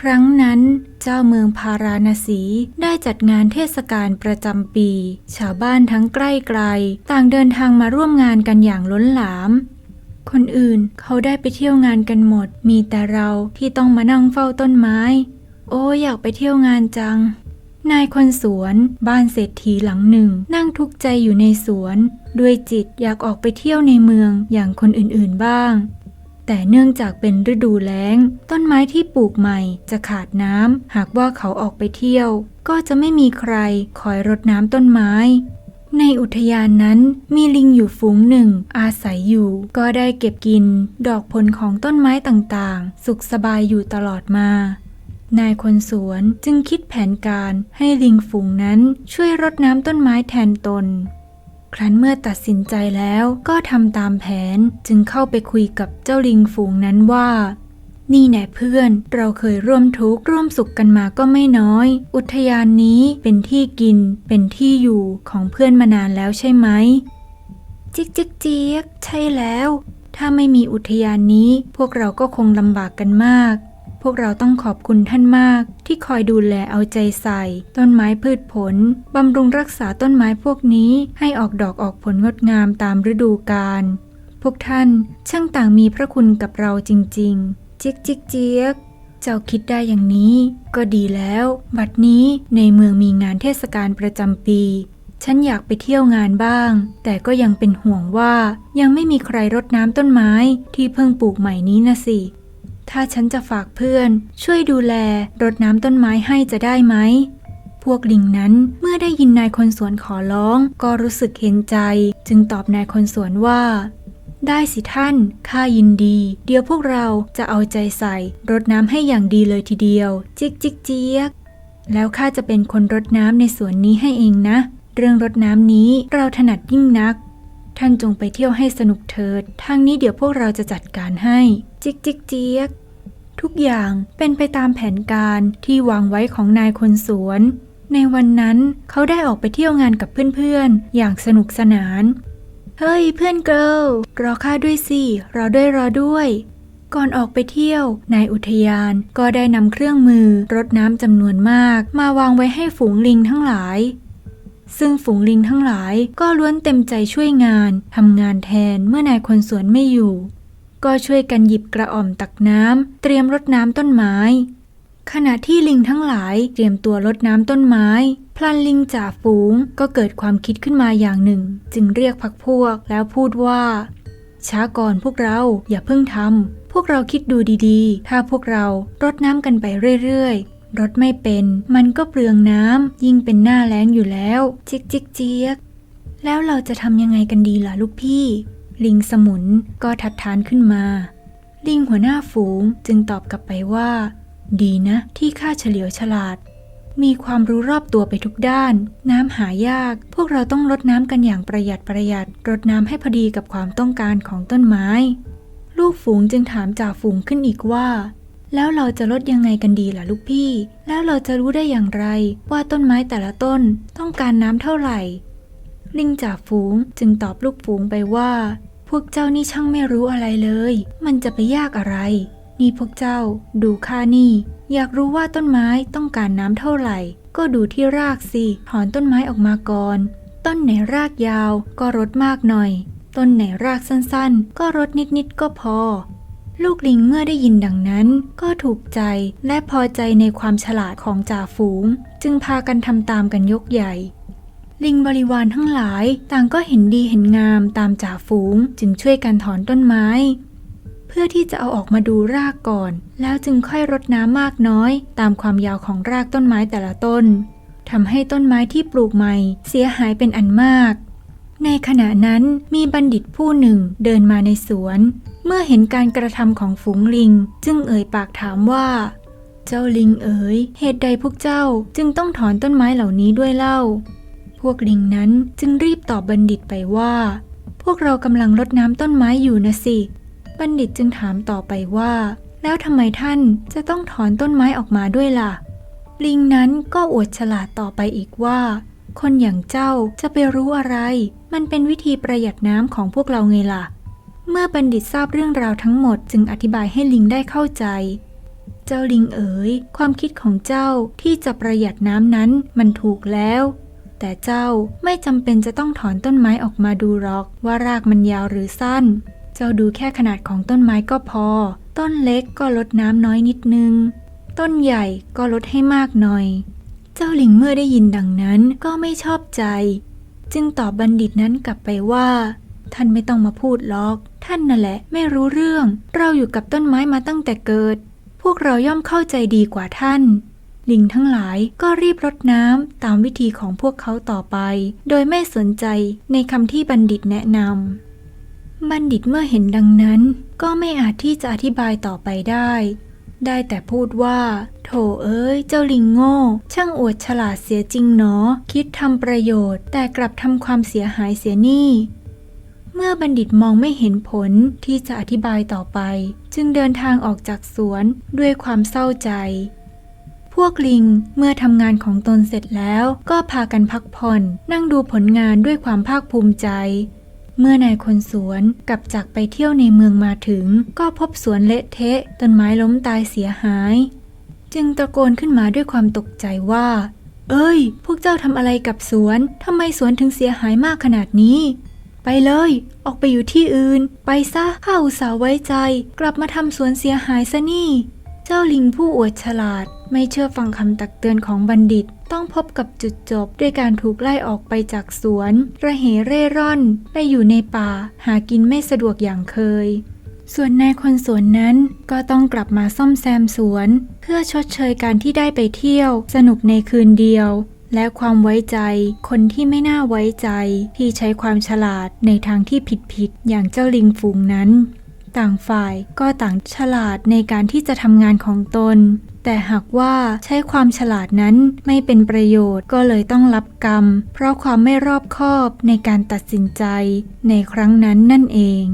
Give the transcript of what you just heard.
ครั้งนั้นเจ้าเมืองพาราณสีได้จัดงานเทศกาลประจำปี ชาวบ้านทั้งใกล้ไกล ต่างเดินทางมาร่วมงานกันอย่างล้นหลาม คนอื่นเขาได้ไปเที่ยวงานกันหมด มีแต่เราที่ต้องมานั่งเฝ้าต้นไม้ โอ้อยากไปเที่ยวงานจัง นายคนสวนบ้านเศรษฐีหลังหนึ่ง นั่งทุกข์ใจอยู่ในสวน ด้วยจิตอยากออกไปเที่ยวในเมืองอย่างคนอื่นๆบ้าง แต่เนื่องจากเป็นฤดูแล้ง ต้นไม้ที่ปลูกใหม่จะขาดน้ำหากว่าเขาออกไปเที่ยว ก็จะไม่มีใครคอยรดน้ำต้นไม้ ในอุทยานนั้นมีลิงอยู่ฝูงหนึ่ง อาศัยอยู่ ก็ได้เก็บกิน ดอกผลของต้นไม้ต่างๆ สุขสบายอยู่ตลอดมานายคนสวนจึงคิดแผนการให้ลิงฝูงนั้นช่วยรดน้ำต้นไม้แทนตน ครั้นเมื่อตัดสินใจแล้วก็ทำตามแผนจึงเข้าไปคุยกับเจ้าลิงฝูงนั้นว่า นี่แน่เพื่อนเราเคยร่วมทุกข์ร่วมสุขกันมาก็ไม่น้อย อุทยานนี้เป็นที่กิน เป็นที่อยู่ของเพื่อนมานานแล้วใช่ไหมจิกจิกเจี๊ยกใช่แล้ว ถ้าไม่มีอุทยานนี้ พวกเราก็คงลำบากกันมาก วกเราต้องขอบคุณท่านมาก ที่คอยดูแลเอาใจใส่ ต้นไม้พืชผล บำรุงรักษาต้นไม้พวกนี้ให้ออกดอกออกผลงดงามตามฤดูกาลพวกท่านช่างต่างมีพระคุณกับเราจริง ๆ จิกจิกเจี๊ยกเจ้าคิดได้อย่างนี้ ก็ดีแล้ว บัดนี้ในเมืองมีงานเทศกาลประจำปี ฉันอยากไปเที่ยวงานบ้าง แต่ก็ยังเป็นห่วงว่ายังไม่มีใครรดน้ำต้นไม้ที่เพิ่งปลูกใหม่นี้นะสิ ถ้าฉันจะฝากเพื่อน ช่วยดูแลรดน้ำต้นไม้ให้จะได้ไหม พวกลิงนั้นเมื่อได้ยินนายคนสวนขอร้อง ก็รู้สึกเห็นใจ จึงตอบนายคนสวนว่า ได้สิท่าน ข้ายินดี เดี๋ยวพวกเราจะเอาใจใส่ รดน้ำให้อย่างดีเลยทีเดียว จิกจิกเจี๊ยก แล้วข้าจะเป็นคนรดน้ำในสวนนี้ให้เองนะ เรื่องรดน้ำนี้เราถนัดยิ่งนัก ท่านจงไปเที่ยวให้สนุกเถิด ทางนี้เดี๋ยวพวกเราจะจัดการให้ จิกจิกเจี๊ยก ทุกอย่างเป็นไปตามแผนการที่วางไว้ของนายคนสวน ในวันนั้นเขาได้ออกไปเที่ยวงานกับเพื่อนๆ อย่างสนุกสนาน เฮ้ยเพื่อนเกิลรอข้าด้วยสิ รอด้วยรอด้วย ก่อนออกไปเที่ยวนายอุทยานก็ได้นำเครื่องมือรดน้ำจำนวนมาก มาวางไว้ให้ฝูงลิงทั้งหลาย ซึ่งฝูงลิงทั้งหลายก็ล้วนเต็มใจช่วยงานทำงานแทนเมื่อนายคนสวนไม่อยู่ ก็ช่วยกันหยิบกระอ่อมตักน้ำเตรียมรดน้ำต้นไม้ ขณะที่ลิงทั้งหลายเตรียมตัวรดน้ำต้นไม้ พลันลิงจ่าฝูงก็เกิดความคิดขึ้นมาอย่างหนึ่ง จึงเรียกพักพวกแล้วพูดว่า ช้าก่อนพวกเราอย่าเพิ่งทำพวกเราคิดดูดีๆ ถ้าพวกเรารดน้ำกันไปเรื่อยๆ รดไม่เป็น มันก็เปลืองน้ำยิ่งเป็นหน้าแล้งอยู่แล้ว จิกจิกเจี๊ยกแล้วเราจะทำยังไงกันดีล่ะลูกพี่ ลิงสมุนก็ทัดทานขึ้นมา ลิงหัวหน้าฝูงจึงตอบกลับไปว่า ดีนะที่ข้าเฉลียวฉลาด มีความรู้รอบตัวไปทุกด้าน น้ำหายาก พวกเราต้องรดน้ำกันอย่างประหยัดประหยัดรดน้ำให้พอดีกับความต้องการของต้นไม้ ลูกฝูงจึงถามจ่าฝูงขึ้นอีกว่า แล้วเราจะลดยังไงกันดีล่ะลูกพี่ แล้วเราจะรู้ได้อย่างไร ว่าต้นไม้แต่ละต้นต้องการน้ำเท่าไหร่ ลิงจ่าฝูงจึงตอบลูกฝูงไปว่า พวกเจ้านี่ช่างไม่รู้อะไรเลย มันจะไปยากอะไร นี่พวกเจ้า ดูข้านี่ อยากรู้ว่าต้นไม้ต้องการน้ำเท่าไหร่ ก็ดูที่รากสิถอนต้นไม้ออกมาก่อน ต้นไหนรากยาวก็รดมากหน่อย ต้นไหนรากสั้นๆ ก็รดนิดๆก็พอ ลูกลิงเมื่อได้ยินดังนั้น ก็ถูกใจและพอใจในความฉลาดของจ่าฝูง จึงพากันทำตามกันยกใหญ่ ลิงบริวารทั้งหลายต่างก็เห็นดีเห็นงามตามจ่าฝูง จึงช่วยกันถอนต้นไม้ เพื่อที่จะเอาออกมาดูรากก่อน แล้วจึงค่อยรดน้ำมากน้อย ตามความยาวของรากต้นไม้แต่ละต้นทำให้ต้นไม้ที่ปลูกใหม่ เสียหายเป็นอันมาก ในขณะนั้นมีบัณฑิตผู้หนึ่งเดินมาในสวน เมื่อเห็นการกระทำของฝูงลิง จึงเอ่ยปากถามว่า เจ้าลิงเอ๋ย เหตุใดพวกเจ้าจึงต้องถอนต้นไม้เหล่านี้ด้วยเล่า พวกลิงนั้นจึงรีบตอบบัณฑิตไปว่า พวกเรากำลังรดน้ำต้นไม้อยู่นะสิ บัณฑิตจึงถามต่อไปว่า แล้วทำไมท่านจะต้องถอนต้นไม้ออกมาด้วยล่ะ ลิงนั้นก็อวดฉลาดต่อไปอีกว่า คนอย่างเจ้าจะไปรู้อะไรมันเป็นวิธีประหยัดน้ำของพวกเราไงล่ะ เมื่อบัณฑิตทราบเรื่องราวทั้งหมดจึงอธิบายให้ลิงได้เข้าใจ เจ้าลิงเอ๋ย ความคิดของเจ้าที่จะประหยัดน้ำนั้นมันถูกแล้ว แต่เจ้าไม่จำเป็นจะต้องถอนต้นไม้ออกมาดูหรอก ว่ารากมันยาวหรือสั้น เจ้าดูแค่ขนาดของต้นไม้ก็พอ ต้นเล็กก็ลดน้ำน้อยนิดนึง ต้นใหญ่ก็ลดให้มากหน่อย เจ้าลิงเมื่อได้ยินดังนั้นก็ไม่ชอบใจ จึงตอบบัณฑิตนั้นกลับไปว่า ท่านไม่ต้องมาพูดหรอก ท่านนั่นแหละ ไม่รู้เรื่อง เราอยู่กับต้นไม้มาตั้งแต่เกิด พวกเราย่อมเข้าใจดีกว่าท่านลิงทั้งหลายก็รีบรดน้ำตามวิธีของพวกเขาต่อไป โดยไม่สนใจในคำที่บัณฑิตแนะนำบัณฑิตเมื่อเห็นดังนั้น ก็ไม่อาจที่จะอธิบายต่อไปได้ ได้แต่พูดว่า โถเอ้ย เจ้าลิงโง่ ช่างอวดฉลาดเสียจริงเนาะคิดทำประโยชน์ แต่กลับทำความเสียหายเสียนี่เมื่อบัณฑิตมองไม่เห็นผลที่จะอธิบายต่อไป จึงเดินทางออกจากสวนด้วยความเศร้าใจ พวกลิงเมื่อทำงานของตนเสร็จแล้ว ก็พากันพักผ่อน นั่งดูผลงานด้วยความภาคภูมิใจ เมื่อนายคนสวนกลับจากไปเที่ยวในเมืองมาถึง ก็พบสวนเละเทะ ต้นไม้ล้มตายเสียหาย จึงตะโกนขึ้นมาด้วยความตกใจว่า เอ้ย พวกเจ้าทำอะไรกับสวนทำไมสวนถึงเสียหายมากขนาดนี้ ไปเลย ออกไปอยู่ที่อื่น ไปซะข้าอุตส่าห์ไว้ใจ กลับมาทำสวนเสียหายซะนี่ เจ้าลิงผู้อวดฉลาด ไม่เชื่อฟังคำตักเตือนของบัณฑิต ต้องพบกับจุดจบ ด้วยการถูกไล่ออกไปจากสวน ระเหเร่ร่อนไปอยู่ในป่า หากินไม่สะดวกอย่างเคย ส่วนนายคนสวนนั้นก็ต้องกลับมาซ่อมแซมสวน เพื่อชดเชยการที่ได้ไปเที่ยว สนุกในคืนเดียว และความไว้ใจ คนที่ไม่น่าไว้ใจ ที่ใช้ความฉลาดในทางที่ผิดๆอย่างเจ้าลิงฝูงนั้น ต่างฝ่ายก็ต่างฉลาดในการที่จะทำงานของตน แต่หากว่าใช้ความฉลาดนั้นไม่เป็นประโยชน์ก็เลยต้องรับกรรม เพราะความไม่รอบคอบในการตัดสินใจ ในครั้งนั้นนั่นเอง